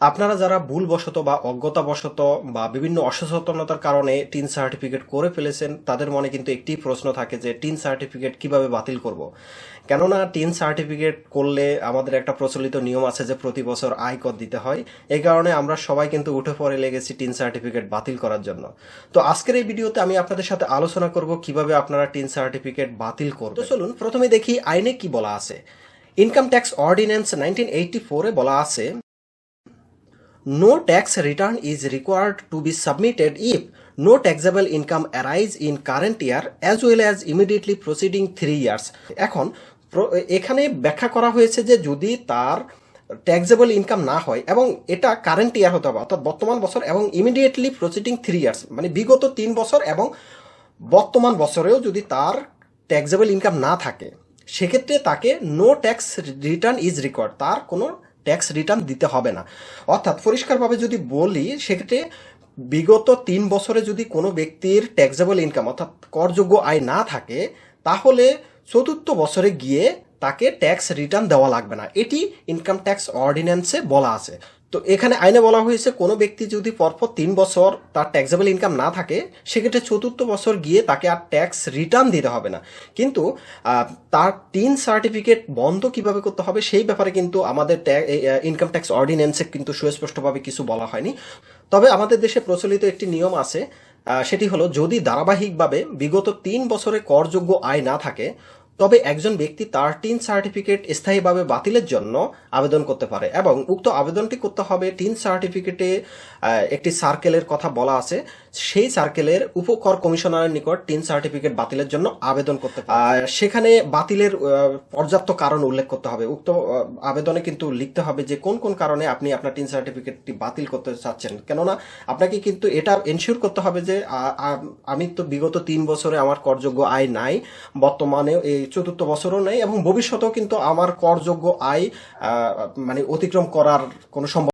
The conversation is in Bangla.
আপনারা যারা ভুলবশত বা অজ্ঞতাবশত বা বিভিন্ন অসচেতনতার কারণে টিন সার্টিফিকেট করে ফেলেছেন, তাদের মনে কিন্তু একটি প্রশ্ন থাকে যে, টিন সার্টিফিকেট কীভাবে বাতিল করব? কেননা টিন সার্টিফিকেট করলে আমাদের একটা প্রচলিত নিয়ম আছে যে, প্রতি বছর আয় কর দিতে হয়। এই কারণে আমরা সবাই কিন্তু উঠে পড়ে লেগেছি টিন সার্টিফিকেট বাতিল করার জন্য। তো আজকের এই ভিডিওতে আমি আপনাদের সাথে আলোচনা করব কীভাবে আপনারা টিন সার্টিফিকেট বাতিল করবেন। চলুন প্রথমে দেখি আইনে কি বলা আছে। Income tax ordinance nineteen eighty ফোরে বলা আছে No tax return is required to be submitted if no taxable income arise in current year as well as immediately preceding three years. এখন এখানে ব্যাখ্যা করা হয়েছে যে যদি তার ট্যাক্সেবল ইনকাম না হয় এবং এটা কারেন্ট ইয়ার হতে হবে, অর্থাৎ বর্তমান বছর এবং ইমিডিয়েটলি প্রসিডিং থ্রি ইয়ার্স মানে বিগত তিন বছর এবং বর্তমান বছরেও যদি তার ট্যাক্সেবল ইনকাম না থাকে, সেক্ষেত্রে তাকে no tax return is required তার কোনো ট্যাক্স রিটার্ন দিতে হবে না। অর্থাৎ পরিষ্কারভাবে যদি বলি, সেক্ষেত্রে বিগত তিন বছরে যদি কোনো ব্যক্তির ট্যাক্সেবল ইনকাম অর্থাৎ করযোগ্য আয় না থাকে, তাহলে চতুর্থ বছরে গিয়ে তাকে ট্যাক্স রিটার্ন দেওয়া লাগবে না। এটি ইনকাম ট্যাক্স অর্ডিন্যান্সে বলা আছে। তো এখানে আইনে বলা হয়েছে, কোনো ব্যক্তি যদি পরপর তিন বছর তার ট্যাক্সেবল ইনকাম না থাকে, সেক্ষেত্রে চতুর্থ বছর গিয়ে তাকে আর ট্যাক্স রিটার্ন দিতে হবে না। কিন্তু তার তিন সার্টিফিকেট বন্ধ কীভাবে করতে হবে সেই ব্যাপারে কিন্তু আমাদের ইনকাম ট্যাক্স অর্ডিন্যান্সে কিন্তু সুস্পষ্টভাবে কিছু বলা হয়নি। তবে আমাদের দেশে প্রচলিত একটি নিয়ম আছে সেটি হলো যদি ধারাবাহিকভাবে বিগত তিন বছরে করযোগ্য আয় না থাকে তবে একজন ব্যক্তি তার টিন সার্টিফিকেট স্থায়ীভাবে বাতিলের জন্য আবেদন করতে পারে এবং উক্ত আবেদনটি করতে হবে টিন সার্টিফিকেটে একটি সার্কেলের কথা বলা আছে। সেই সার্কেলের উপকর কমিশনারের নিকট টিন সার্টিফিকেট বাতিলের জন্য আবেদন করতে পারে। সেখানে বাতিলের পর্যাপ্ত কারণ উল্লেখ করতে হবে। উক্ত আবেদনে কিন্তু লিখতে হবে যে কোন কোন কারণে আপনি আপনার টিন সার্টিফিকেটটি বাতিল করতে চাচ্ছেন। কেননা আপনাকে কিন্তু এটা এনশিওর করতে হবে যে আমি তো বিগত তিন বছরে আমার করযোগ্য আয় নাই। বর্তমানে এই চতুর্থ বছরও নেই এবং ভবিষ্যতেও কিন্তু আমার করযোগ্য আয় মানে অতিক্রম করার কোনো সম্ভব